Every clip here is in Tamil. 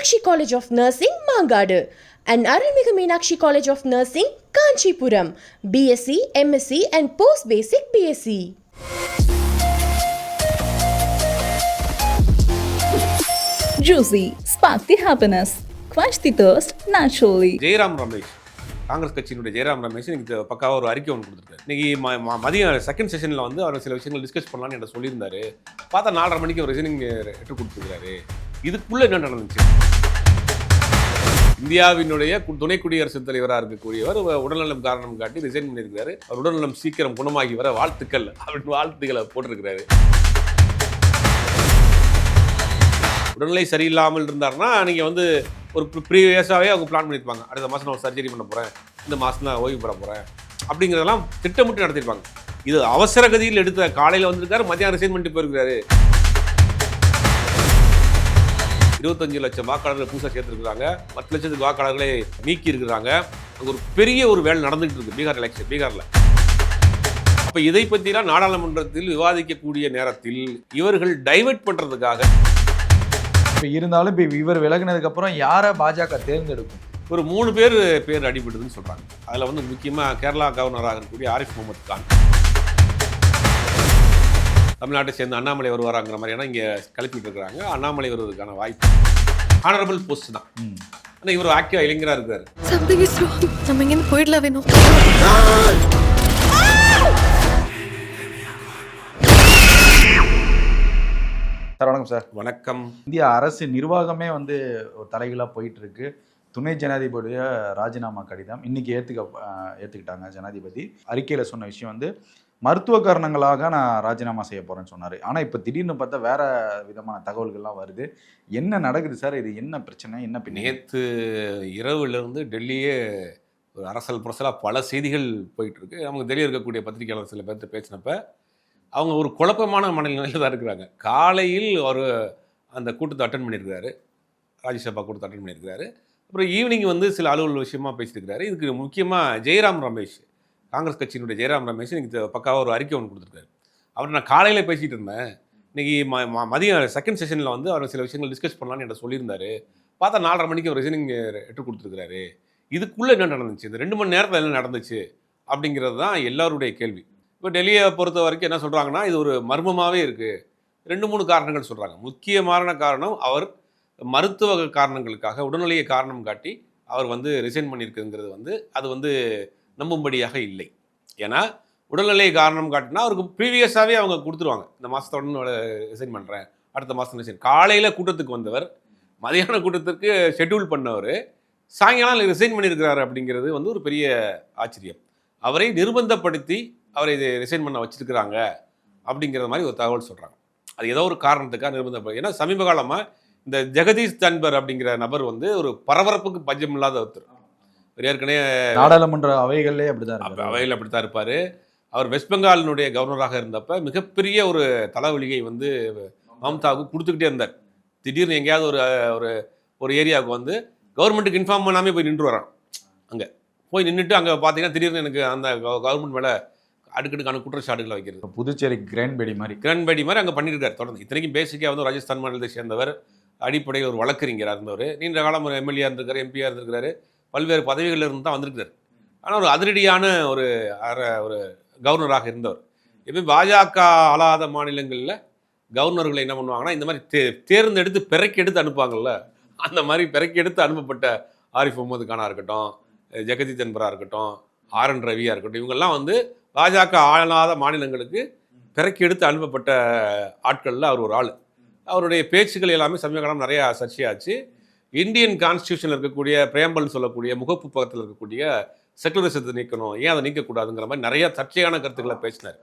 Meenakshi College of Nursing, Mangadu, and Arulmigu Meenakshi College of Nursing, Kanchipuram, BSc, MSc, and Post Basic BSc. Juicy, spark the happiness, quench the thirst naturally. Jayaram Ramesh Congress கட்சியினுடைய ஜெயராம் ரமேஷ் இன்னைக்கு பக்காவாக ஒரு அறிக்கை ஒன்று கொடுத்துருக்காரு இன்னைக்கு ம- ம- மதியம் செகண்ட் செஷனில் வந்து அவர் சில விஷயங்கள் டிஸ்கஸ் பண்ணலாம்னு என்கிட்ட சொல்லியிருந்தாரு பார்த்தா நாலரை மணிக்கு ஒரு ரிசனிங் லெட்டர் கொடுத்துருக்காரு இதுக்குள்ள என்ன நடந்துச்சு? இந்தியாவினுடைய துணை குடியரசுத் தலைவராக இருக்கக்கூடியவர் உடல்நலம் காரணம் காட்டி ரிசைன் பண்ணியிருக்காரு அவர் உடல்நலம் சீக்கிரம் குணமாகி வர வாழ்த்துக்கள் அப்படின்னு வாழ்த்துக்களை போட்டிருக்கிறாரு. உடல்நிலை சரியில்லாமல் இருந்தாருன்னா நீங்கள் வந்து ஒரு ப்ரீவியஸாகவே அவங்க பிளான் பண்ணியிருப்பாங்க. அடுத்த மாதம் நான் சர்ஜரி பண்ண போகிறேன் இந்த மாதம் நான் ஓய்வு பெற போகிறேன் அப்படிங்கிறதெல்லாம் திட்டமிட்டு நடத்திருப்பாங்க இது அவசர கதியில் எடுத்த காலையில் வந்திருக்காரு மத்தியானம் ரிசைன் பண்ணிட்டு போயிருக்காரு இருபத்தஞ்சு லட்சம் வாக்காளர்களை புதுசாக சேர்த்துருக்குறாங்க. பத்து லட்சத்துக்கு வாக்காளர்களை நீக்கி இருக்கிறாங்க ஒரு பெரிய ஒரு வேலை நடந்துகிட்டு இருக்கு பீகார் எலெக்ஷன் பீகாரில். அப்போ இதை பற்றிலாம் நாடாளுமன்றத்தில் விவாதிக்கக்கூடிய நேரத்தில் இவர்கள் டைவர்ட் பண்ணுறதுக்காக இப்போ இருந்தாலும் இப்போ இவர் விலகினதுக்கு அப்புறம் யாரை பாஜக தேர்ந்தெடுக்கும்? ஒரு மூணு பேர் பேர் அடிபடுதுன்னு சொல்றாங்க. அதுல வந்து முக்கியமா கேரளா கவர்னராக இருக்கக்கூடிய ஆரிஃப் முகமது கான். தமிழ்நாட்டை சேர்ந்த அண்ணாமலை வருவாராங்கிற மாதிரியான இங்க கிளப்பிட்டு இருக்கிறாங்க. அண்ணாமலை வருவதற்கான வாய்ப்பு. ஆனரபிள் போஸ்ட் தான். ம். ஆனா இவர் ஆக்டிவா இளைஞரா இருக்காரு. சம்திங் இஸ் ராங் நம்ம இங்கேருந்து போயிடலாம் வேணும் சார் வணக்கம் சார். வணக்கம். இந்திய அரசு நிர்வாகமே வந்து ஒரு தலைகீழாக போயிட்டு இருக்கு துணை ஜனாதிபதிய ராஜினாமா கடிதம் இன்னைக்கு ஏத்துக்க அஹ், ஏத்துக்கிட்டாங்க ஜனாதிபதி. அறிக்கையில சொன்ன விஷயம் வந்து மருத்துவ காரணங்களாக நான் ராஜினாமா செய்ய போகிறேன்னு சொன்னார். ஆனால் இப்போ திடீர்னு பார்த்தா வேற விதமான தகவல்கள்லாம் வருது. என்ன நடக்குது சார்? இது என்ன பிரச்சனை? என்ன நேற்று இரவுலேருந்து டெல்லியே ஒரு அரசல் புரசலாக பல செய்திகள் போயிட்டுருக்கு. நமக்கு தெரிய இருக்கக்கூடிய பத்திரிகையாளர் சில பேர்த்து பேசினப்ப அவங்க ஒரு குழப்பமான மனநிலையில் தான் இருக்கிறாங்க. காலையில் ஒரு அந்த கூட்டத்தை அட்டன் பண்ணியிருக்கிறாரு. ராஜ்யசபா கூட்டத்தை அட்டன் பண்ணியிருக்கிறாரு. அப்புறம் ஈவினிங் வந்து சில அலுவல் விஷயமா பேசியிருக்கிறாரு. இதுக்கு முக்கியமாக ஜெயராம் ரமேஷ் காங்கிரஸ் கட்சியினுடைய ஜெயராம் ரமேஷ் இன்னைக்கு பக்காவாக ஒரு அறிக்கை ஒன்று கொடுத்துருக்காரு. அவர் நான் காலையில் பேசிகிட்டு இருந்தேன். இன்னைக்கு ம மதியம் செகண்ட் செஷனில் வந்து அவர் சில விஷயங்கள் டிஸ்கஸ் பண்ணலாம்னு என்கிட்ட சொல்லியிருந்தாரு. பார்த்தா நாலரை மணிக்கு ஒரு ரிசனிங் எட்டு கொடுத்துருக்காரு இதுக்குள்ளே என்ன நடந்துச்சு? இந்த ரெண்டு மணி நேரத்தில் என்ன நடந்துச்சு? அப்படிங்கிறது தான் எல்லாருடைய கேள்வி. இப்போ டெல்லியை பொறுத்த வரைக்கும் என்ன சொல்கிறாங்கன்னா இது ஒரு மர்மமாகவே இருக்குது ரெண்டு மூணு காரணங்கள் சொல்கிறாங்க முக்கியமான காரணம் அவர் மருத்துவ காரணங்களுக்காக உடல்நிலையை காரணம் காட்டி அவர் வந்து ரிசைன் பண்ணியிருக்குங்கிறது வந்து அது வந்து நம்பும்படியாக இல்லை. ஏன்னா உடல்நிலை காரணம் காட்டினா அவருக்கு ப்ரீவியஸாகவே அவங்க கொடுத்துருவாங்க. இந்த மாதத்தோட ரிசைன் பண்ணுறேன் அடுத்த மாதம் ரிசைன் காலையில் கூட்டத்துக்கு வந்தவர் மதியான கூட்டத்துக்கு ஷெட்யூல் பண்ணவர் சாயங்காலம் ரிசைன் பண்ணியிருக்கிறாரு அப்படிங்கிறது வந்து ஒரு பெரிய ஆச்சரியம். அவரை நிர்பந்தப்படுத்தி அவரை இது ரிசைன் பண்ண வச்சுருக்கிறாங்க அப்படிங்கிற மாதிரி ஒரு தகவல் சொல்கிறாங்க அது ஏதோ ஒரு காரணத்துக்காக நிர்பந்தப்படு ஏன்னா சமீப காலமாக இந்த ஜெகதீஷ் தன்பர் அப்படிங்கிற நபர் வந்து ஒரு பரபரப்புக்கு பஞ்சம் இல்லாத ஒருத்தர். ஏற்கனவே நாடாளுமன்ற அவைகள்லே அப்படிதான் அவையில் அப்படித்தான் இருப்பார். அவர் வெஸ்ட் பெங்காலினுடைய கவர்னராக இருந்தப்ப மிகப்பெரிய ஒரு தலைவலியை வந்து மம்தாவுக்கு கொடுத்துக்கிட்டே இருந்தார். திடீர்னு எங்கேயாவது ஒரு ஒரு ஒரு ஏரியாவுக்கு வந்து கவர்மெண்ட்டுக்கு இன்ஃபார்ம் பண்ணாமே போய் நின்று வரான். அங்கே போய் நின்றுட்டு அங்கே பார்த்தீங்கன்னா திடீர்னு எனக்கு அந்த கவர்மெண்ட் மேலே அடுக்கடுக்கான குற்றச்சாட்டுகளை வைக்கிறது. புதுச்சேரி கிரேன்பேடி மாதிரி. கிரண்பேடி மாதிரி அங்கே பண்ணியிருக்காரு. தொடர்ந்து இத்தனைக்கும் பேசிக்காக வந்து ராஜஸ்தான் மாநிலத்தை சேர்ந்தவர். அடிப்படையில் ஒரு வழக்கறிஞராக இருந்தவர். நீண்ட காலம் ஒரு எம்எல்ஏ இருந்திருக்காரு எம்பியாக இருந்திருக்காரு. பல்வேறு பதவிகளில் இருந்து தான் வந்திருக்கிறார். ஆனால் ஒரு அதிரடியான ஒரு அர- ஒரு கவர்னராக இருந்தவர். எப்பயும் பாஜக ஆளாத மாநிலங்களில் கவர்னர்களை என்ன பண்ணுவாங்கன்னா இந்த மாதிரி தே தேர்ந்தெடுத்து பிறக்கி எடுத்து அனுப்புவாங்கல்ல அந்த மாதிரி பிறக்கி எடுத்து அனுப்பப்பட்ட ஆரிஃப் முகமது கானா இருக்கட்டும் ஜெகதி தன்பரா இருக்கட்டும் ஆர் என் ரவியாக இருக்கட்டும் இவங்கெல்லாம் வந்து பாஜக ஆளாத மாநிலங்களுக்கு பிறக்கி எடுத்து அனுப்பப்பட்ட ஆட்களில் அவர் ஒரு ஆள். அவருடைய பேச்சுக்கள் எல்லாமே சமீப காலம் நிறையா சர்ச்சையாச்சு. இந்தியன் கான்ஸ்டியூஷனில் இருக்கக்கூடிய பிரேம்பல்னு சொல்லக்கூடிய முகப்பு பக்கத்தில் இருக்கக்கூடிய செக்குலரிசத்தை நீக்கணும். ஏன் அதை நீக்கக்கூடாதுங்கிற மாதிரி நிறைய சர்ச்சையான கருத்துக்களை பேசினார்.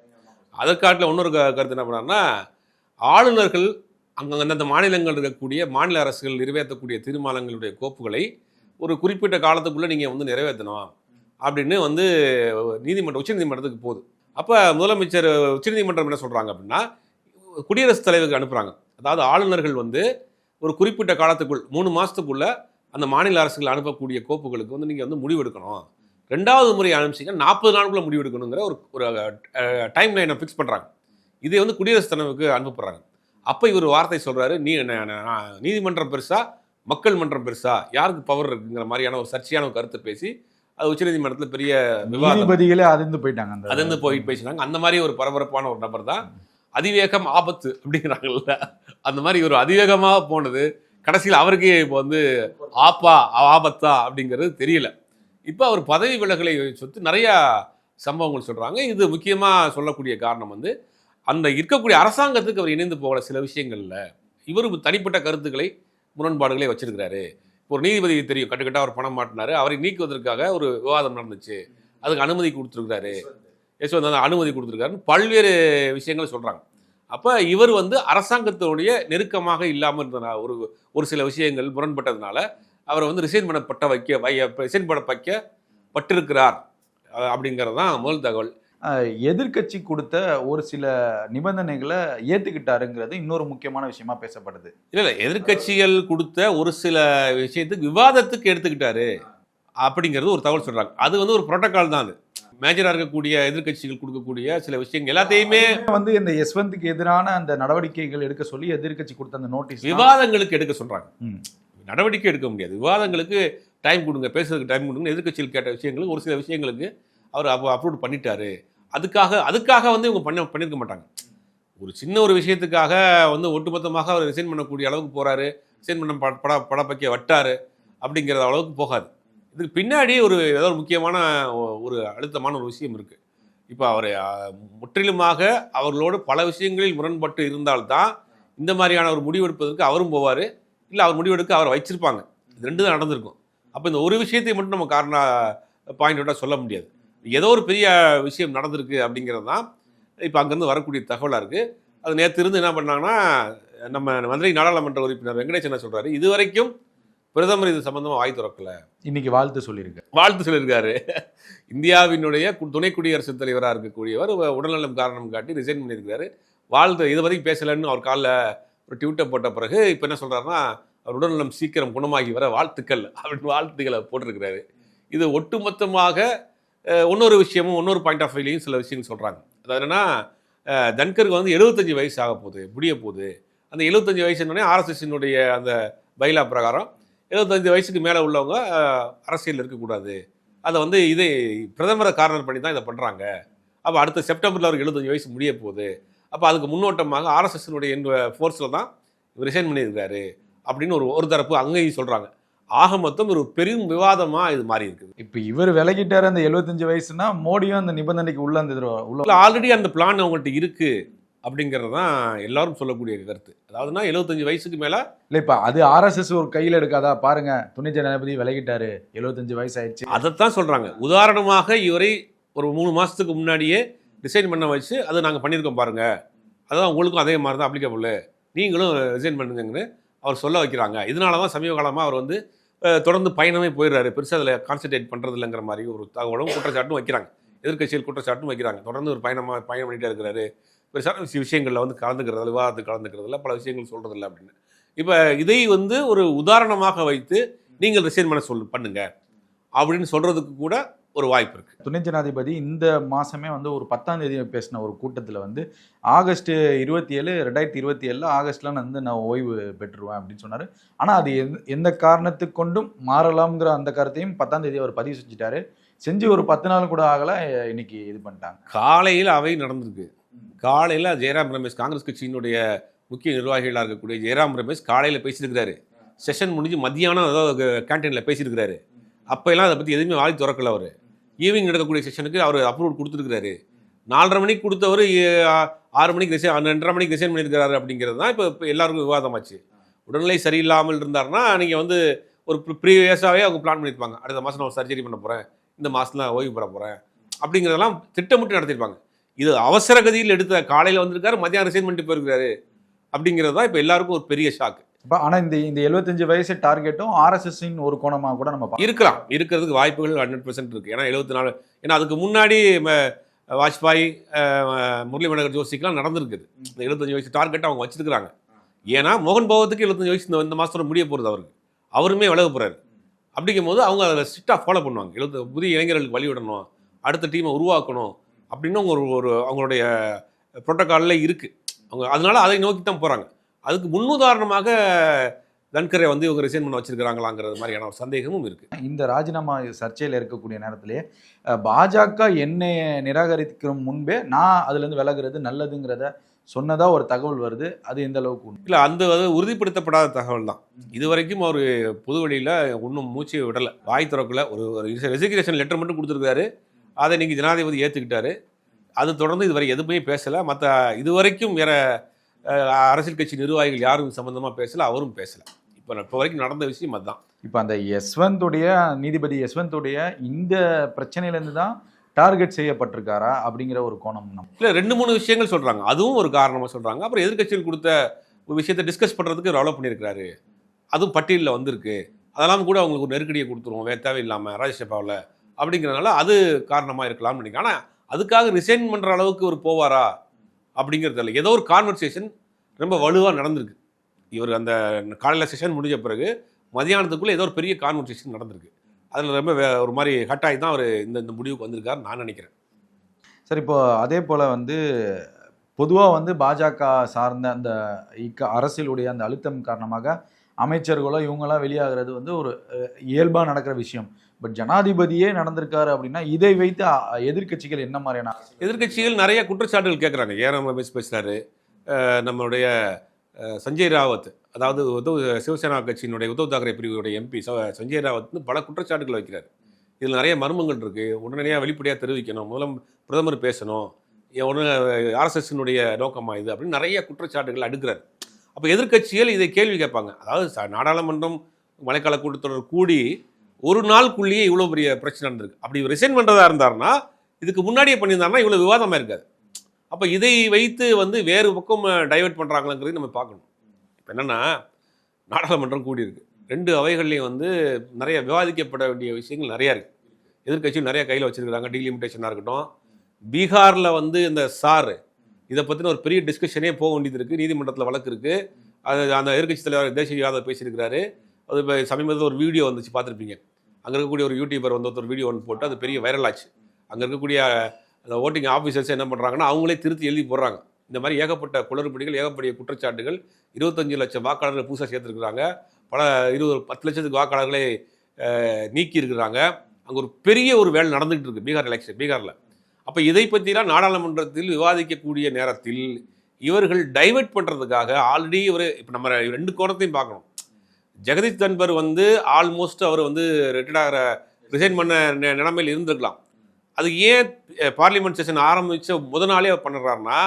அதற்காட்டில் இன்னொரு க- கருத்து என்ன பண்ணார்னா ஆளுநர்கள் அங்கே அந்தந்த மாநிலங்கள் இருக்கக்கூடிய மாநில அரசுகள் நிறைவேற்றக்கூடிய தீர்மானங்களுடைய கோப்புகளை ஒரு குறிப்பிட்ட காலத்துக்குள்ளே நீங்கள் வந்து நிறைவேற்றணும் அப்படின்னு வந்து நீதிமன்றம் உச்சநீதிமன்றத்துக்கு போகுது. அப்போ முதலமைச்சர் உச்சநீதிமன்றம் என்ன சொல்கிறாங்க அப்படின்னா குடியரசுத் தலைவருக்கு அனுப்புகிறாங்க அதாவது ஆளுநர்கள் வந்து ஒரு குறிப்பிட்ட காலத்துக்குள் மூணு மாதத்துக்குள்ள அந்த மாநில அரசுகள் அனுப்பக்கூடிய கோப்புகளுக்கு வந்து நீங்கள் வந்து முடிவெடுக்கணும். ரெண்டாவது முறை அனுப்பிச்சிங்கன்னா நாற்பது நாளுக்குள்ள முடிவெடுக்கணுங்கிற ஒரு ஒரு டைம் லைனை ஃபிக்ஸ் பண்ணுறாங்க இதை வந்து குடியரசுத் தலைவருக்கு அனுப்பப்படுறாங்க அப்போ இவர் வார்த்தை சொல்கிறாரு நீ நீதிமன்றம் பெருசா மக்கள் மன்றம் பெருசா யாருக்கு பவர் இருக்குங்கிற மாதிரியான ஒரு சர்ச்சையான ஒரு கருத்தை பேசி அது உச்சநீதிமன்றத்தில் பெரிய விவாதம். நீதிபதிகளே அதிர்ந்து போயிட்டாங்க அந்த அது வந்து போய் பேசினாங்க. அந்த மாதிரி ஒரு பரபரப்பான ஒரு நபர் தான் அதிவேகம் ஆபத்து அப்படிங்கிறாங்கல்ல. அந்த மாதிரி ஒரு அதிவேகமாக போனது. கடைசியில் அவருக்கே இப்போ வந்து ஆப்பா ஆபத்தா அப்படிங்கிறது தெரியல. இப்போ அவர் பதவி விலகலை சொத்து நிறையா சம்பவங்கள் சொல்கிறாங்க இது முக்கியமாக சொல்லக்கூடிய காரணம் வந்து அந்த இருக்கக்கூடிய அரசாங்கத்துக்கு அவர் இணைந்து போகல சில விஷயங்களில். இவர் தனிப்பட்ட கருத்துக்களை முரண்பாடுகளை வச்சிருக்கிறாரு. ஒரு நீதிபதி தெரியும். கட்டுக்கட்டாக அவர் பணம் மாட்டினார். அவரை நீக்குவதற்காக ஒரு விவாதம் நடந்துச்சு. அதுக்கு அனுமதி கொடுத்துருக்குறாரு. யஷ்வந்த் அனுமதி கொடுத்துருக்காருன்னு பல்வேறு விஷயங்கள் சொல்கிறாங்க அப்போ இவர் வந்து அரசாங்கத்தினுடைய நெருக்கமாக இல்லாமல் இருந்தனால ஒரு ஒரு சில விஷயங்கள் முரண்பட்டதுனால அவரை வந்து ரிசைன் பண்ணப்பட்ட வைக்க வை ரிசைன் பண்ண வைக்க பட்டிருக்கிறார் அப்படிங்கிறது தான் முதல் தகவல். எதிர்க்கட்சி கொடுத்த ஒரு சில நிபந்தனைகளை ஏத்துக்கிட்டாருங்கிறது இன்னொரு முக்கியமான விஷயமா பேசப்படுது. இல்லை இல்லை எதிர்க்கட்சிகள் கொடுத்த ஒரு சில விஷயத்துக்கு விவாதத்துக்கு எடுத்துக்கிட்டாரு அப்படிங்கிறது ஒரு தகவல் சொல்கிறாங்க அது வந்து ஒரு புரோட்டோகால் தான் அது. மேஜராக இருக்கக்கூடிய எதிர்க்கட்சிகள் கொடுக்கக்கூடிய சில விஷயங்கள் எல்லாத்தையுமே வந்து இந்த யஸ்வந்த்க்கு எதிரான அந்த நடவடிக்கைகள் எடுக்க சொல்லி எதிர்க்கட்சி கொடுத்த அந்த நோட்டீஸ் விவாதங்களுக்கு எடுக்க சொல்கிறாங்க. நடவடிக்கை எடுக்க முடியாது. விவாதங்களுக்கு டைம் கொடுங்க பேசுறதுக்கு டைம் கொடுங்க எதிர்க்கட்சிகள் கேட்ட விஷயங்களுக்கு ஒரு சில விஷயங்களுக்கு அவர் அப்போ அப்ரூவ் பண்ணிட்டாரு. அதுக்காக அதுக்காக வந்து இவங்க பண்ண பண்ணியிருக்க மாட்டாங்க. ஒரு சின்ன ஒரு விஷயத்துக்காக வந்து ஒட்டுமொத்தமாக அவர் ரிசைன் பண்ணக்கூடிய அளவுக்கு போறாரு. ரிசைன் பண்ண பட பட படப்பைக்க வட்டாரு அப்படிங்கிற அளவுக்கு போகாது. இதுக்கு பின்னாடி ஒரு ஏதோ ஒரு முக்கியமான ஒரு அழுத்தமான ஒரு விஷயம் இருக்கு. இப்போ அவர் முற்றிலுமாக அவர்களோடு பல விஷயங்களில் முரண்பட்டு இருந்தால்தான் இந்த மாதிரியான ஒரு முடிவெடுப்பதற்கு அவரும் போவார். இல்லை அவர் முடிவெடுக்க அவரை வச்சிருப்பாங்க. இது ரெண்டு தான் நடந்திருக்கும். அப்போ இந்த ஒரு விஷயத்தை மட்டும் நம்ம காரண பாயிண்ட் அவுட்டாக சொல்ல முடியாது. ஏதோ ஒரு பெரிய விஷயம் நடந்திருக்கு அப்படிங்கிறது தான் இப்போ அங்கேருந்து வரக்கூடிய தகவலாக இருக்குது அது நேற்று இருந்து என்ன பண்ணாங்கன்னா நம்ம மதுரை நாடாளுமன்ற உறுப்பினர் வெங்கடேஷ் என்ன சொல்கிறாரு இது வரைக்கும் பிரதமர் இது சம்பந்தமாக வாய் திறக்கல. இன்னைக்கு வாழ்த்து சொல்லியிருக்கு வாழ்த்து சொல்லியிருக்காரு. இந்தியாவினுடைய துணை குடியரசுத் தலைவராக இருக்கக்கூடியவர் உடல்நலம் காரணம் காட்டி ரிசைன் பண்ணியிருக்காரு வாழ்த்து இதை பற்றி பேசலைன்னு அவர் காலில் ஒரு ட்விட்டர் போட்ட பிறகு இப்போ என்ன சொல்கிறாருன்னா அவர் உடல்நலம் சீக்கிரம் குணமாகி வர வாழ்த்துக்கள் அப்படின்னு வாழ்த்துக்களை போட்டிருக்கிறாரு. இது ஒட்டுமொத்தமாக இன்னொரு விஷயமும் இன்னொரு பாயிண்ட் ஆஃப் வியூலையும் சில விஷயங்கள் சொல்கிறாங்க அதாவது என்னன்னா தன்கருக்கு வந்து எழுபத்தஞ்சு வயசு ஆக போகுது முடிய போகுது அந்த எழுபத்தஞ்சு வயசுன்னொடனே ஆர்எஸ்எஸ்னுடைய அந்த பைலா பிரகாரம் எழுபத்தஞ்சு வயசுக்கு மேலே உள்ளவங்க அரசியல்ல இருக்கக்கூடாது. அதை வந்து இதை பிரதமரை காரணம் பண்ணி தான் இதை பண்ணுறாங்க அப்போ அடுத்த செப்டம்பரில் அவருக்கு எழுபத்தஞ்சு வயசு முடிய போகுது. அப்போ அதுக்கு முன்னோட்டமாக ஆர்எஸ்எஸ்னுடைய ஃபோர்ஸில் தான் ரிசைன் பண்ணியிருக்காரு அப்படின்னு ஒரு ஒரு தரப்பு அங்கேயும் சொல்கிறாங்க ஆக மொத்தம் ஒரு பெரும் விவாதமாக இது மாறி இருக்குது. இப்ப இவர் விலகிட்டாரு அந்த 75 வயசுனா மோடியும் அந்த நிபந்தனைக்கு உள்ள அந்த உள்ள ஆல்ரெடி அந்த பிளான் அவங்கள்ட்ட இருக்கு. அப்படிங்கிறது தான் எல்லாரும் சொல்லக்கூடிய கருத்து. அதாவதுன்னா எழுபத்தஞ்சு வயசுக்கு மேலே இல்ல இப்ப அது ஆர்எஸ்எஸ் ஒரு கையில எடுக்காதா? பாருங்க துணை ஜனாதிபதி விலகிட்டாரு. 75 வயசு ஆயிடுச்சு அதைத்தான் சொல்கிறாங்க உதாரணமாக இவரை ஒரு மூணு மாதத்துக்கு முன்னாடியே டிசைன் பண்ண வச்சு அதை நாங்கள் பண்ணியிருக்கோம் பாருங்க. அதான் உங்களுக்கும் அதே மாதிரி தான் அப்ளிகபிள் நீங்களும் ரிசைன் பண்ணுங்கன்னு அவர் சொல்ல வைக்கிறாங்க. இதனால தான் சமீப காலமாக அவர் வந்து தொடர்ந்து பயணமே போயிடுறாரு. பெருசாக அதில் கான்சென்ட்ரேட் பண்ணுறது இல்லைங்கிற மாதிரி ஒரு தகவலும் குற்றச்சாட்டும் வைக்கிறாங்க. எதிர்க்கட்சிகள் குற்றச்சாட்டும் வைக்கிறாங்க. தொடர்ந்து ஒரு பயணமாக பயணம் பண்ணிட்டே இருக்கிறாரு. பெருசான விஷய- விஷயங்கள்ல வந்து கலந்துக்கிறதுல விவாதத்துக்கு கலந்துக்கிறதுல பல விஷயங்கள் சொல்கிறதில்ல அப்படின்னு. இப்போ இதை வந்து ஒரு உதாரணமாக வைத்து நீங்கள் ரிசைன் பண்ண சொல் பண்ணுங்க அப்படின்னு சொல்கிறதுக்கு கூட ஒரு வாய்ப்பு இருக்குது துணை ஜனாதிபதி இந்த மாசமே வந்து ஒரு பத்தாம் தேதி பேசின ஒரு கூட்டத்துல வந்து ஆகஸ்ட் இருபத்தி ஏழு ரெண்டாயிரத்தி இருபத்தி ஏழுல ஆகஸ்ட்ல நான் வந்து நான் ஓய்வு பெற்றுருவேன் அப்படின்னு சொன்னாரு. ஆனா அது எந்த- எந்த காரணத்துக்கு கொண்டும் மாறலாம்ங்கிற அந்த கருத்தையும் பத்தாம் தேதி அவர் பதிவு செஞ்சுட்டாரு. செஞ்சு ஒரு பத்து நாள் கூட ஆகல இன்னைக்கு இது பண்ணிட்டாங்க. காலையில் அவை நடந்திருக்கு. காலையில் ஜெயராம் ரமேஷ் காங்கிரஸ் கட்சியினுடைய முக்கிய நிர்வாகிகளாக இருக்கக்கூடிய ஜெயராம் ரமேஷ் காலையில் பேசியிருக்கிறாரு. செஷன் முடிஞ்சு மத்தியானம் ஏதோ கேன்டீனில் பேசியிருக்கிறாரு. அப்போ அதை பற்றி எதுவுமே வாய் திறக்கல அவர். ஈவினிங் நடக்கக்கூடிய செஷனுக்கு அவர் அப்ரூவல் கொடுத்துருக்கிறாரு. நாலரை மணிக்கு கொடுத்தவர் ஆறு மணிக்கு ரிசைன் ரெண்டரை மணிக்கு ரிசைன் பண்ணியிருக்கிறாரு அப்படிங்கிறது தான் இப்போ இப்போ எல்லாருக்கும் விவாதமாச்சு. உடல்நிலை சரியில்லாமல் இருந்தாருன்னா நீங்கள் வந்து ஒரு ப்ரீவியஸாகவே அவங்க பிளான் பண்ணியிருப்பாங்க. அடுத்த மாதம் நான் சர்ஜரி பண்ண போகிறேன் இந்த மாதத்துல ஓய்வு பெற போகிறேன் அப்படிங்கிறதெல்லாம் திட்டமிட்டு நடத்திருப்பாங்க இது அவசர கதியில் எடுத்த காலையில் வந்திருக்காரு மத்தியானம் ரிசைன் பண்ணிட்டு போயிருக்காரு அப்படிங்கிறது தான் இப்போ எல்லாருக்கும் ஒரு பெரிய ஷாக் இப்ப ஆனா இந்த இந்த 75 வயசு டார்கெட்டும் ஆர்எஸ்எஸ் ஒரு கோணமா கூட நம்ம. இருக்கலாம். இருக்கிறதுக்கு வாய்ப்புகள் ஹண்ட்ரட் பர்சன்ட் இருக்கு. ஏன்னா எழுபத்தி நாலு ஏன்னா அதுக்கு முன்னாடி வாஜ்பாய் முரளி மனோகர் ஜோஷிக்கெல்லாம் நடந்திருக்குது. இந்த எழுபத்தஞ்சு வயசு டார்கெட் அவங்க வச்சிருக்காங்க ஏன்னா மோகன் பகவத்துக்கு எழுபத்தஞ்சு வயசு இந்த இந்த மாதத்தோட முடிய போகிறது அவருக்கு. அவருமே விலக போறாரு. அப்படிங்கும் போது அவங்க அதை ஸ்ட்ரிக்டாக ஃபாலோ பண்ணுவாங்க. எழுபத்து புதிய இளைஞர்களுக்கு வழி விடணும். அடுத்த டீமை உருவாக்கணும். அப்படின்னு அவங்க ஒரு ஒரு அவங்களுடைய ப்ரோட்டோக்காலில் இருக்குது அவங்க அதனால அதை நோக்கி தான் போகிறாங்க அதுக்கு முன்னுதாரணமாக தன்கரை வந்து இவங்க ரிசைன் பண்ண வச்சிருக்காங்களாங்கிறது மாதிரியான ஒரு சந்தேகமும் இருக்கு. இந்த ராஜினாமா சர்ச்சையில் இருக்கக்கூடிய நேரத்திலே பாஜக என்னை நிராகரிக்கிற முன்பே நான் அதுலேருந்து விலகுறது நல்லதுங்கிறத சொன்னதா ஒரு தகவல் வருது. அது எந்த அளவுக்கு இல்லை அந்த உறுதிப்படுத்தப்படாத தகவல் தான். இது வரைக்கும் அவர் பொது வழியில் ஒன்றும் மூச்சு விடலை. வாய் திறக்கல. ஒரு ஒரு ரெசிக்னேஷன் லெட்டர் மட்டும் கொடுத்துருக்காரு அதை இன்னைக்கு ஜனாதிபதி ஏற்றுக்கிட்டாரு அது தொடர்ந்து இதுவரை எதுவுமே பேசலை. மற்ற இதுவரைக்கும் வேற அரசியல் கட்சி நிர்வாகிகள் யாரும் சம்மந்தமாக பேசலை. அவரும் பேசலை. இப்போ இப்போ வரைக்கும் நடந்த விஷயம் அதுதான். இப்போ அந்த யஸ்வந்துடைய நீதிபதி யஸ்வந்துடைய இந்த பிரச்சனையிலேருந்து தான் டார்கெட் செய்யப்பட்டிருக்காரா அப்படிங்கிற ஒரு கோணம் இல்லை ரெண்டு மூணு விஷயங்கள் சொல்கிறாங்க அதுவும் ஒரு காரணமாக சொல்கிறாங்க அப்புறம் எதிர்க்கட்சிகள் கொடுத்த ஒரு விஷயத்தை டிஸ்கஸ் பண்ணுறதுக்கு ஒரு அலோவ் பண்ணியிருக்காரு அதுவும் பட்டியலில் வந்திருக்கு. அதெல்லாம் கூட அவங்களுக்கு ஒரு நெருக்கடியை கொடுத்துருவோம் தேவையில்லாமல் ராஜ்யசபாவில் அப்படிங்கிறதுனால அது காரணமாக இருக்கலாம்னு நினைக்கிறேன். ஆனால் அதுக்காக ரிசைன் பண்ணுற அளவுக்கு ஒரு போவாரா? அப்படிங்கிறது இல்லை ஏதோ ஒரு கான்வர்சேஷன் ரொம்ப வலுவாக நடந்திருக்கு. இவர் அந்த காலையில் செஷன் முடிஞ்ச பிறகு மதியானத்துக்குள்ளே ஏதோ ஒரு பெரிய கான்வர்சேஷன் நடந்திருக்கு. அதில் ரொம்ப வே- ஒரு மாதிரி ஹட்டாகி தான் அவர் இந்த இந்த முடிவுக்கு வந்திருக்காரு நான் நினைக்கிறேன். சார் இப்போ அதே போல் வந்து பொதுவாக வந்து பாஜக சார்ந்த அந்த இக்க அரசியலுடைய அந்த அழுத்தம் காரணமாக அமைச்சர்களோ இவங்கெல்லாம் வெளியாகிறது வந்து ஒரு இயல்பாக நடக்கிற விஷயம். பட் ஜனாதிபதியே நடந்திருக்காரு அப்படின்னா இதை வைத்து எதிர்கட்சிகள் எதிர்க்கட்சிகள் என்ன மாதிரியான எதிர்க்கட்சிகள் நிறைய குற்றச்சாட்டுகள் கேட்குறாங்க ஏராம் ரமேஷ் பேசுகிறாரு நம்மளுடைய சஞ்சய் ராவத் அதாவது உத்தவ் சிவசேனா கட்சியினுடைய உத்தவ் தாக்கரே பிரிவுடைய எம்பி சஞ்சய் ராவத்னு பல குற்றச்சாட்டுகள் வைக்கிறார். இதில் நிறைய மர்மங்கள் இருக்குது உடனடியாக வெளிப்படையாக தெரிவிக்கணும். முதலம் பிரதமர் பேசணும். ஒன்று ஆர்எஸ்எஸ்னுடைய நோக்கமாக இது அப்படின்னு நிறைய குற்றச்சாட்டுகள் அடுக்கிறார். அப்போ எதிர்க்கட்சிகள் இதை கேள்வி கேட்பாங்க. அதாவது நாடாளுமன்றம் மழைக்கால கூட்டத்தொடர் கூடி ஒரு நாளுக்குள்ளேயே இவ்வளோ பெரிய பிரச்சனை நடந்திருக்கு. அப்படி ரிசைன் பண்ணுறதா இருந்தாருன்னா இதுக்கு முன்னாடியே பண்ணியிருந்தாருன்னா இவ்வளோ விவாதமாக இருக்காது. அப்போ இதை வைத்து வந்து வேறு பக்கம் டைவர்ட் பண்ணுறாங்களாங்கிறது நம்ம பார்க்கணும். இப்போ என்னென்னா நாடாளுமன்றம் கூடியிருக்கு. ரெண்டு அவைகள்லையும் வந்து நிறைய விவாதிக்கப்பட வேண்டிய விஷயங்கள் நிறையா இருக்குது எதிர்க்கட்சியும் நிறைய கையில் வச்சிருக்காங்க டீலிமிட்டேஷனாக இருக்கட்டும். பீகாரில் வந்து இந்த சாரு இதை பற்றின ஒரு பெரிய டிஸ்கஷனே போக வேண்டியது இருக்குது நீதிமன்றத்தில் வழக்கு இருக்குது அது அந்த எதிர்கட்சி தலைவர் தேசிய யாதவ் பேசியிருக்கிறாரு. அது இப்போ சமீபத்தில் ஒரு வீடியோ வந்துச்சு பார்த்துருப்பீங்க. அங்கே இருக்கக்கூடிய ஒரு யூடியூபர் வந்து ஒருத்தர் வீடியோ ஒன்று போட்டு அது பெரிய வைரல் ஆச்சு. அங்கே இருக்கக்கூடிய அந்த ஓட்டிங் ஆஃபீஸர்ஸ் என்ன பண்ணுறாங்கன்னா அவங்களே திருத்தி எழுதி போடுறாங்க. இந்த மாதிரி ஏகப்பட்ட குளறுபடிகள் ஏகப்பட்ட குற்றச்சாட்டுகள் இருபத்தஞ்சு லட்சம் வாக்காளர்கள் புதுசாக சேர்த்துருக்குறாங்க. பல இருபது பத்து லட்சத்துக்கு வாக்காளர்களை நீக்கி இருக்கிறாங்க அங்கே ஒரு பெரிய ஒரு வேலை நடந்துகிட்டு இருக்கு. பீகார் எலெக்ஷன் பீகாரில். அப்போ இதை பற்றிலாம் நாடாளுமன்றத்தில் விவாதிக்கக்கூடிய நேரத்தில் இவர்கள் டைவர்ட் பண்ணுறதுக்காக ஆல்ரெடி இவர் இப்போ நம்ம ரெண்டு கோணத்தையும் பார்க்கணும். ஜெகதீஷ் தன்பர் வந்து ஆல்மோஸ்ட் அவர் வந்து ரிட்டையர்ட் ஆகிற ரிசைன் பண்ண நிலைமையில் இருந்திருக்கலாம். அது ஏன் பார்லிமெண்ட் செஷன் ஆரம்பித்த முத நாளே அவர் பண்ணுறாருன்னா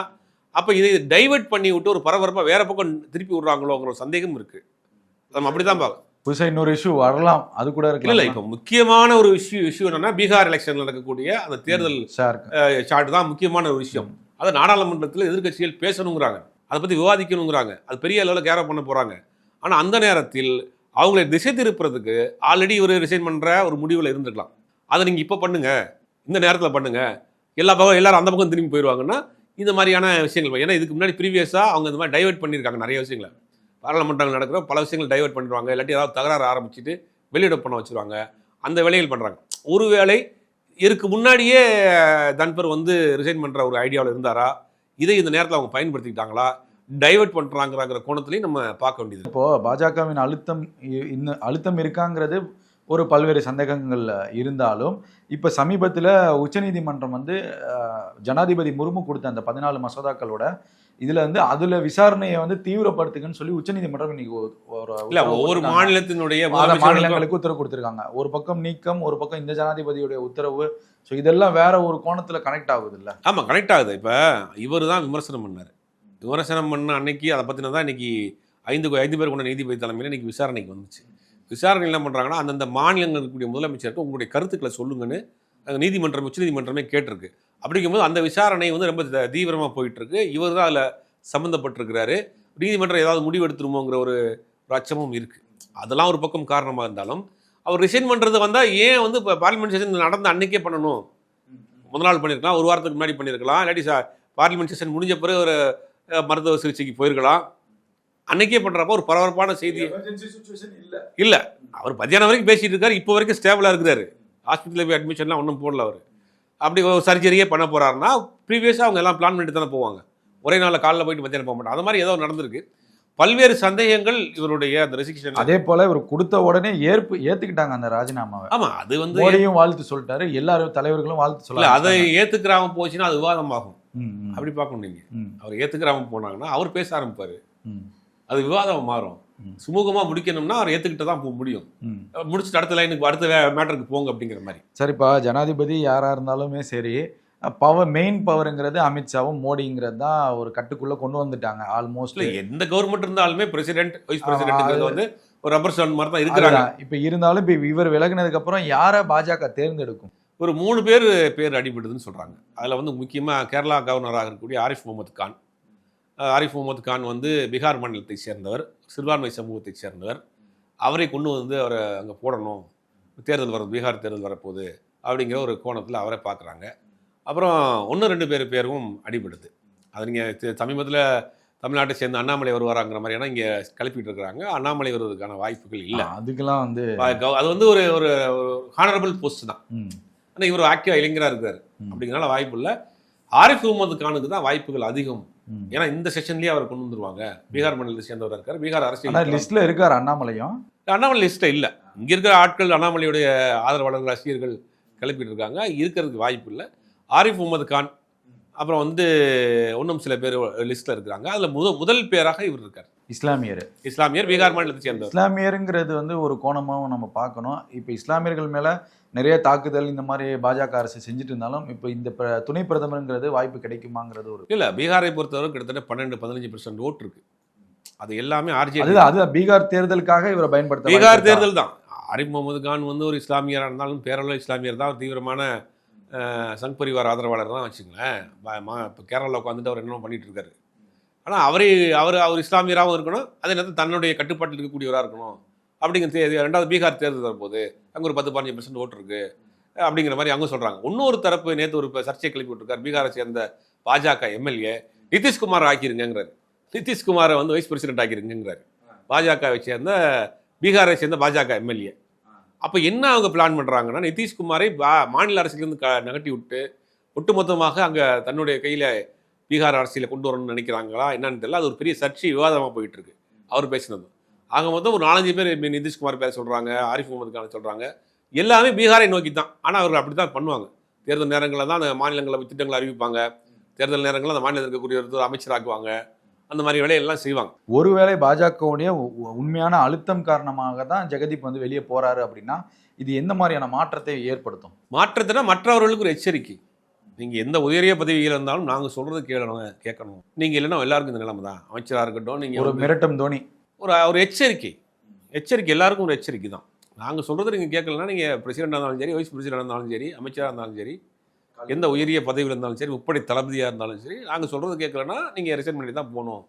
அப்போ இதை டைவர்ட் பண்ணி விட்டு ஒரு பரபரப்பாக வேறு பக்கம் திருப்பி விடுறாங்களோங்கிற ஒரு சந்தேகம் இருக்குது நம்ம அப்படி தான் பார்க்கணும். புதுசாக இன்னொரு இஷ்யூ வரலாம். அது கூட இல்லை இல்லை இருக்கு இப்போ முக்கியமான ஒரு இஷ்யூ இஷ்யூ என்னன்னா பீகார் எலெக்ஷனில் நடக்கக்கூடிய அந்த தேர்தல் சார். ஷாட் தான் முக்கியமான ஒரு விஷயம். அதை நாடாளுமன்றத்தில் எதிர்க்கட்சிகள் பேசணுங்கிறாங்க. அதை பற்றி விவாதிக்கணுங்கிறாங்க. அது பெரிய அளவில் கேர பண்ண போகிறாங்க ஆனால் அந்த நேரத்தில் அவங்களை திசை திருப்புறதுக்கு ஆல்ரெடி இவர் ரிசைன் பண்ணுற ஒரு முடிவில் இருந்திருக்கலாம். அதை நீங்கள் இப்போ பண்ணுங்க. இந்த நேரத்தில் பண்ணுங்க. எல்லா பக்கம் எல்லாரும் அந்த பக்கம் திரும்பி போயிடுவாங்கன்னா இந்த மாதிரியான விஷயங்கள். ஏன்னா இதுக்கு முன்னாடி ப்ரீவியஸாக அவங்க இந்த மாதிரி டைவர்ட் பண்ணியிருக்காங்க நிறைய விஷயங்களை. பாராளுமன்றங்கள் நடக்கிற பல விஷயங்கள் டைவெர்ட் பண்ணிடுவாங்க. இல்லாட்டி ஏதாவது தகராறு ஆரம்பிச்சுட்டு வெளியிட பண்ண வச்சுருவாங்க. அந்த வேலைகள் பண்ணுறாங்க ஒருவேளை இதுக்கு முன்னாடியே தன்பர் வந்து ரிசைன் பண்ணுற ஒரு ஐடியாவில் இருந்தாரா? இதை இந்த நேரத்தில் அவங்க பயன்படுத்திக்கிட்டாங்களா? டைவர்ட் பண்ணுறாங்கிற கோணத்துலையும் நம்ம பார்க்க வேண்டியது இப்போது பாஜகவின் அழுத்தம் இன்னும் அழுத்தம் இருக்காங்கிறது ஒரு பல்வேறு சந்தேகங்கள் இருந்தாலும் இப்போ சமீபத்தில் உச்சநீதிமன்றம் வந்து ஜனாதிபதி முர்மு கொடுத்த அந்த பதினாலு மசோதாக்களோட இதுல வந்து அதுல விசாரணையை வந்து தீவிரப்படுத்துங்கன்னு சொல்லி உச்சநீதிமன்றம் இன்னைக்கு ஒரு ஒவ்வொரு. மாநிலத்தினுடைய மாநிலங்களுக்கு உத்தரவு கொடுத்திருக்காங்க. ஒரு பக்கம் நீக்கம் ஒரு பக்கம் இந்த ஜனாதிபதியுடைய உத்தரவு. ஸோ இதெல்லாம் வேற ஒரு கோணத்துல கனெக்ட் ஆகுது இல்ல ஆமாம் கனெக்ட் ஆகுது. இப்போ இவர் தான் விமர்சனம் பண்ணார். விமர்சனம் பண்ண அன்னைக்கு அதை பற்றின தான் இன்னைக்கு ஐந்து ஐந்து பேர் கொண்ட நீதிபதி தலைமையில் இன்னைக்கு விசாரணைக்கு வந்துச்சு. விசாரணை என்ன பண்ணுறாங்கன்னா அந்தந்த மாநிலங்கள் இருக்கக்கூடிய முதலமைச்சருக்கு உங்களுடைய கருத்துக்களை சொல்லுங்கன்னு நீதிமன்றம் உச்சநீதிமன்றமே கேட்டிருக்கு. அப்படிங்கும்போது அந்த விசாரணை வந்து ரொம்ப தீவிரமாக போயிட்டுருக்கு. இவர் தான் அதில் சம்மந்தப்பட்டிருக்கிறாரு. நீதிமன்றம் ஏதாவது முடிவு எடுத்துருமோங்கிற ஒரு அச்சமும் இருக்குது அதெல்லாம் ஒரு பக்கம் காரணமாக இருந்தாலும் அவர் ரிசைன் பண்ணுறது வந்தால் ஏன் வந்து இப்போ பார்லிமெண்ட் செஷன் நடந்த அன்னைக்கே பண்ணணும்? முதல் நாள் பண்ணியிருக்கலாம் ஒரு வாரத்துக்கு முன்னாடி பண்ணியிருக்கலாம் இல்லாட்டி சார் பார்லிமெண்ட் செஷன் முடிஞ்ச பிறகு ஒரு மருத்துவ சிகிச்சைக்கு போயிருக்கலாம். அன்னைக்கே பண்ணுறப்ப ஒரு பரபரப்பான செய்தி. இல்லை. அவர் மத்தியானம் வரைக்கும் பேசிட்டு இருக்காரு. இப்போ வரைக்கும் ஸ்டேபிளாக இருக்கிறாரு. ஹாஸ்பிட்டலில் போய் அட்மிஷன்லாம் ஒன்றும் போடல அவர். அப்படி ஒரு சர்ஜரியே பண்ண போறாருன்னா ப்ரீவியஸாக அவங்க எல்லாம் பிளான் பண்ணிட்டு தானே போவாங்க. ஒரே நாளில் காலைல போயிட்டு மத்தியானம் போக மாட்டாங்க. அது மாதிரி ஏதோ நடந்திருக்கு. பல்வேறு சந்தேகங்கள் இவருடைய அந்த ரெசிக்ஷன் அதே போல இவர் கொடுத்த உடனே ஏற்பு ஏத்துக்கிட்டாங்க அந்த ராஜினாமாவை. ஆமா அது வந்து மோடியும் வாழ்த்து சொல்லிட்டாரு. எல்லாரும் தலைவர்களும் வாழ்த்து இல்ல சொல்ல அதை ஏத்துக்கிறாம போச்சுன்னா அது விவாதமாகும். அப்படி பார்க்கணும் நீங்க. ம், அவர் ஏத்துக்கிறாம போனாங்கன்னா அவர் பேச ஆரம்பிப்பாரு. அது விவாதம் மாறும். ம். சுமூகமா முடிக்கணும்னா அவர் ஏத்துக்கிட்டு தான் போக முடியும். முடிச்சுட்டு அடுத்த லைனுக்கு அடுத்த மேட்டருக்கு போங்க அப்படிங்கிற மாதிரி. சரிப்பா ஜனாதிபதி யாரா இருந்தாலுமே சரி பவர் மெயின் பவருங்கிறது அமித்ஷாவும் மோடிங்கிறது தான் ஒரு கட்டுக்குள்ள கொண்டு வந்துட்டாங்க ஆல்மோஸ்ட் எந்த கவர்மெண்ட் இருந்தாலுமே பிரசிடென்ட் வைஸ் பிரசிடென்ட் வந்து ஒரு ரப்பர் ஸ்டாண்ட் மாதிரி தான் இருக்கிறாங்க. இப்ப இருந்தாலும் இப்ப இவர் விலகினதுக்கு அப்புறம் யார பாஜக தேர்ந்தெடுக்கும்? ஒரு மூணு பேர் பேர் அடிபடுதுன்னு சொல்றாங்க. அதுல வந்து முக்கியமா கேரளா கவர்னராக இருக்கக்கூடிய ஆரிஃப் முகமது கான். ஆரிஃப் முகமது கான் வந்து பீகார் மாநிலத்தை சேர்ந்தவர் சிறுபான்மை சமூகத்தை சேர்ந்தவர். அவரை கொண்டு வந்து அவரை அங்கே போடணும். தேர்தல் வர பீகார் தேர்தல் வரப்போகுது அப்படிங்கிற ஒரு கோணத்தில் அவரை பார்க்குறாங்க அப்புறம் ஒன்று ரெண்டு பேர் பேரும் அடிபடுது. அது நீங்கள் சமீபத்தில் தமிழ்நாட்டை சேர்ந்த அண்ணாமலை வருவாராங்கிற மாதிரியான இங்கே கிளப்பிட்டு இருக்கிறாங்க. அண்ணாமலை வருவதற்கான வாய்ப்புகள் இல்லை. அதுக்கெல்லாம் வந்து அது வந்து ஒரு ஒரு ஹானரபிள் போஸ்ட் தான். ஆனால் இவர் ஆக்டிவாக இளைஞராக இருக்கார். அப்படிங்கிறனால வாய்ப்பு இல்லை. ஆரிஃப் முகமது கானுக்கு தான் வாய்ப்புகள் அதிகம். ஏன்னா இந்த செஷன்லயே அவர் கொண்டு வந்துருவாங்க. பீகார் மாநிலத்தை சேர்ந்தவர் இருக்கார். பீகார் அரசியல் லிஸ்ட்ல இருக்காரு அண்ணாமலையும். அண்ணாமலை லிஸ்ட்டில் இல்லை. இங்கே இருக்கிற ஆட்கள் அண்ணாமலையுடைய ஆதரவாளர்கள் ரசிகர்கள் கிளப்பிட்டு இருக்காங்க. இருக்கிறதுக்கு வாய்ப்பு இல்லை. ஆரிஃப் முகமது கான் அப்புறம் வந்து இன்னும் சில பேர் லிஸ்ட்டில் இருக்கிறாங்க. அதில் முத முதல் பேராக இவர் இருக்கார். இஸ்லாமியர். இஸ்லாமியர் பீகார் மாநிலத்தை சேர்ந்தவர். இஸ்லாமியருங்கிறது வந்து ஒரு கோணமாவும் நம்ம பார்க்கணும். இப்போ இஸ்லாமியர்கள் மேல நிறைய தாக்குதல் இந்த மாதிரி பாஜக அரசு செஞ்சுட்டு இருந்தாலும் இப்போ இந்த துணை பிரதமருங்கிறது வாய்ப்பு கிடைக்குமாங்கிறது ஒரு இல்லை பீகாரை பொறுத்தவரை கிட்டத்தட்ட பன்னெண்டு பதினஞ்சு பர்சன்ட் ஓட்டு இருக்கு. அது எல்லாமே ஆர்ஜே அதுதான் அதுதான். பீகார் தேர்தலுக்காக இவரை பயன்படுத்த பீகார்? தேர்தல் தான். ஆரிஃப் முகமது கான் வந்து ஒரு இஸ்லாமியராக இருந்தாலும் பேரளவு இஸ்லாமியர் தான். தீவிரமான சங் பரிவார் ஆதரவாளர் தான் வச்சுங்களேன் இப்போ கேரளாவில் உட்காந்துட்டு அவர் என்னமோ பண்ணிட்டு இருக்காரு. ஆனால் அவரே அவர் அவர் இஸ்லாமியராகவும் இருக்கணும். அதே நேரத்தில் தன்னுடைய கட்டுப்பாட்டில் இருக்கக்கூடியவராக இருக்கணும். அப்படிங்கிற தே- ரெண்டாவது பீகார் தேர்தல் வரும்போது அங்கே ஒரு பத்து பதினஞ்சு பர்சன்ட் ஓட்டு இருக்கு. அப்படிங்கிற மாதிரி அவங்க சொல்கிறாங்க இன்னொரு தரப்பு நேற்று ஒரு சர்ச்சை சர்ச்சையை கிளப்பி விட்டுருக்கார். பீகாரை சேர்ந்த பாஜக எம்எல்ஏ நிதிஷ்குமார் ஆக்கிருங்கிறாரு நிதிஷ்குமாரை வந்து வைஸ் பிரசிடென்ட் ஆக்கிருங்கிறாரு பாஜகவை சேர்ந்த பீகாரை சேர்ந்த பாஜக எம்எல்ஏ. அப்போ என்ன அவங்க பிளான் பண்ணுறாங்கன்னா நிதிஷ்குமாரை பா- மாநில அரசுலேருந்து க நகட்டி விட்டு ஒட்டுமொத்தமாக அங்கே தன்னுடைய கையில் பீகார் அரசியலை கொண்டு வரணும்னு நினைக்கிறாங்களா என்னன்னு தெரியல. அது ஒரு பெரிய சர்ச்சை விவாதமாக போயிட்டுருக்கு அவர் பேசினது ஆக மொத்தம் ஒரு நாலஞ்சு பேர் நிதிஷ்குமார் பேர சொல்கிறாங்க ஆரிஃப் முகமது கான சொல்கிறாங்க எல்லாமே பீகாரை நோக்கி தான் ஆனால் அவர்கள் அப்படி தான் பண்ணுவாங்க. தேர்தல் நேரங்களில் தான் அந்த மாநிலங்களில் திட்டங்களை அறிவிப்பாங்க. தேர்தல் நேரங்களில் அந்த மாநிலத்தில் இருக்கக்கூடிய அமைச்சராக்குவாங்க. அந்த மாதிரி வேலையெல்லாம் செய்வாங்க. ஒருவேளை பாஜகவுடைய உண்மையான அழுத்தம் காரணமாக தான் ஜெகதீப் வந்து வெளியே போறாரு அப்படின்னா இது எந்த மாதிரியான மாற்றத்தை ஏற்படுத்தும்? மாற்றத்தினா மற்றவர்களுக்கு ஒரு எச்சரிக்கை. நீங்கள் எந்த உயரிய பதவியில் இருந்தாலும் நாங்கள் சொல்கிறது கேளணும் கேட்கணும். நீங்கள் இல்லைன்னா எல்லாருக்கும் இந்த நிலைமை தான் அமைச்சராக இருக்கட்டும் ஒரு நீங்கள் மிரட்டும் தோனி ஒரு ஒரு எச்சரிக்கை. எச்சரிக்கை எல்லாருக்கும் ஒரு எச்சரிக்கை தான். நாங்கள் சொல்கிறது நீங்கள் கேட்கலன்னா நீங்கள் பிரசிடெண்டாக இருந்தாலும் சரி வைஸ் பிரசிடெண்டாக இருந்தாலும் சரி அமைச்சராக இருந்தாலும் சரி எந்த உயரிய பதவியில் இருந்தாலும் சரி முப்படை தளபதியாக இருந்தாலும் சரி நாங்கள் சொல்கிறது கேட்கலன்னா நீங்கள் ரிசைன் பண்ணி தான் போகணும்.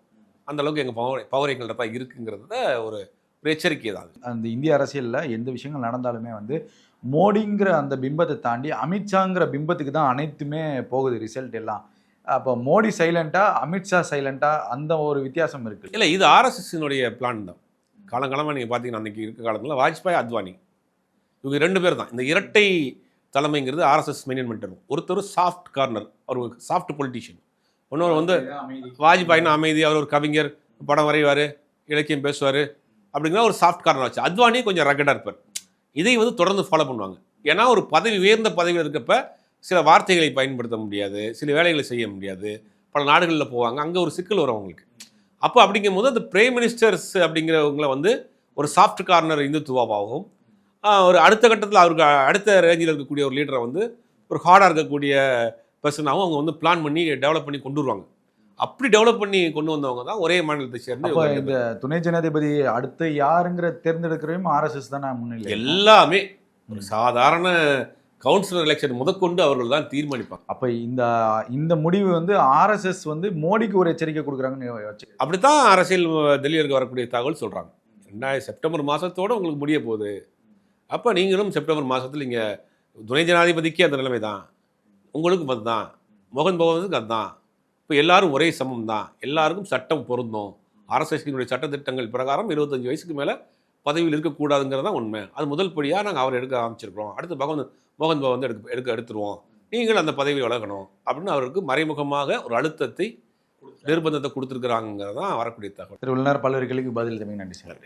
அந்த அளவுக்கு எங்கள் பவர் பவர் எங்கள்கிட்ட தான் இருக்குங்கிறத ஒரு ஒரு எச்சரிக்கை தான். அந்த இந்திய அரசியலில் எந்த விஷயங்கள் நடந்தாலுமே வந்து மோடிங்கிற அந்த பிம்பத்தை தாண்டி அமித்ஷாங்கிற பிம்பத்துக்கு தான் அனைத்துமே போகுது ரிசல்ட் எல்லாம். அப்போ மோடி சைலண்டா அமித்ஷா சைலண்டா அந்த ஒரு வித்தியாசம் இருக்கு. இல்லை இது ஆர்எஸ்எஸ்னுடைய பிளான் தான். காலங்காலமாக நீங்கள் பார்த்தீங்கன்னா அன்றைக்கி இருக்க காலத்தில் வாஜ்பாய் அத்வானி. இவங்க ரெண்டு பேர் தான். இந்த இரட்டை தலைமைங்கிறது ஆர்எஸ்எஸ் மெயின்டைன் பண்ணிட்டு ஒருத்தர் சாஃப்ட் கார்னர் அவர் சாஃப்ட் பொலிட்டிஷியன் இன்னொரு வந்து வாஜ்பாய்னா அமைதி அவர் ஒரு கவிஞர் படம் வரைவார் இலக்கியம் பேசுவார் அப்படிங்கிற ஒரு சாஃப்ட் கார்னர் வச்சு. அத்வானி கொஞ்சம் ரகடாக இருப்பார். இதை வந்து தொடர்ந்து ஃபாலோ பண்ணுவாங்க. ஏன்னா ஒரு பதவி உயர்ந்த பதவியில் இருக்கப்ப சில வார்த்தைகளை பயன்படுத்த முடியாது சில வேலைகளை செய்ய முடியாது. பல நாடுகளில் போவாங்க அங்கே ஒரு சிக்கல் வரும் அவங்களுக்கு. அப்போ அப்படிங்கும்போது அந்த பிரைம் மினிஸ்டர்ஸ் அப்படிங்கிறவங்கள வந்து ஒரு சாஃப்ட் கார்னர் இந்துத்துவாவாகவும் ஒரு அடுத்த கட்டத்தில் அவருக்கு அடுத்த ரேஞ்சில் இருக்கக்கூடிய ஒரு லீடரை வந்து ஒரு ஹார்டாக இருக்கக்கூடிய பர்சனாகவும் அவங்க வந்து பிளான் பண்ணி டெவலப் பண்ணி கொண்டு வருவாங்க. அப்படி டெவலப் பண்ணி கொண்டு வந்தவங்க தான் ஒரே மாநிலத்தை சேர்ந்து இந்த துணை ஜனாதிபதி அடுத்து யாருங்கிற தேர்ந்தெடுக்கிறவையும் ஆர்எஸ்எஸ் தானே முன்னிலை எல்லாமே ஒரு சாதாரண கவுன்சிலர் எலெக்ஷன் முதற்கொண்டு அவர்கள் தான் தீர்மானிப்பாங்க. அப்ப இந்த இந்த முடிவு வந்து ஆர்எஸ்எஸ் வந்து மோடிக்கு ஒரு எச்சரிக்கை கொடுக்குறாங்கன்னு வச்சு அப்படித்தான் அரசியல் டெல்லியிற்கு வரக்கூடிய தகவல் சொல்கிறாங்க ரெண்டாயிரம் செப்டம்பர் மாதத்தோடு உங்களுக்கு முடிய போகுது. அப்போ நீங்களும் செப்டம்பர் மாதத்தில் இங்கே துணை ஜனாதிபதிக்கே அந்த நிலைமை தான் உங்களுக்கும் அதுதான். மோகன் பகவனுக்கு அதுதான். இப்போ எல்லாரும் ஒரே சமம் தான் எல்லாருக்கும் சட்டம் பொருந்தும். அரசினுடைய சட்டத்திட்டங்கள் பிரகாரம் இருபத்தஞ்சு வயசுக்கு மேலே பதவியில் இருக்கக்கூடாதுங்கிறது தான் உண்மை. அது முதல் படியாக நாங்கள் அவர் எடுக்க ஆரம்பிச்சிருக்கிறோம். அடுத்து பகவன் மோகன் பகவன் வந்து எடுக்க எடுக்க எடுத்துருவோம். நீங்கள் அந்த பதவியில் விலகணும் அப்படின்னு அவருக்கு மறைமுகமாக ஒரு அழுத்தத்தை நிர்பந்தத்தை கொடுத்துருக்குறாங்கிறது தான் வரக்கூடிய தகவல். திரு உள்ளார் பல்வேறு கேள்விக்கு பதில் தமிழ் நன்றி. சார்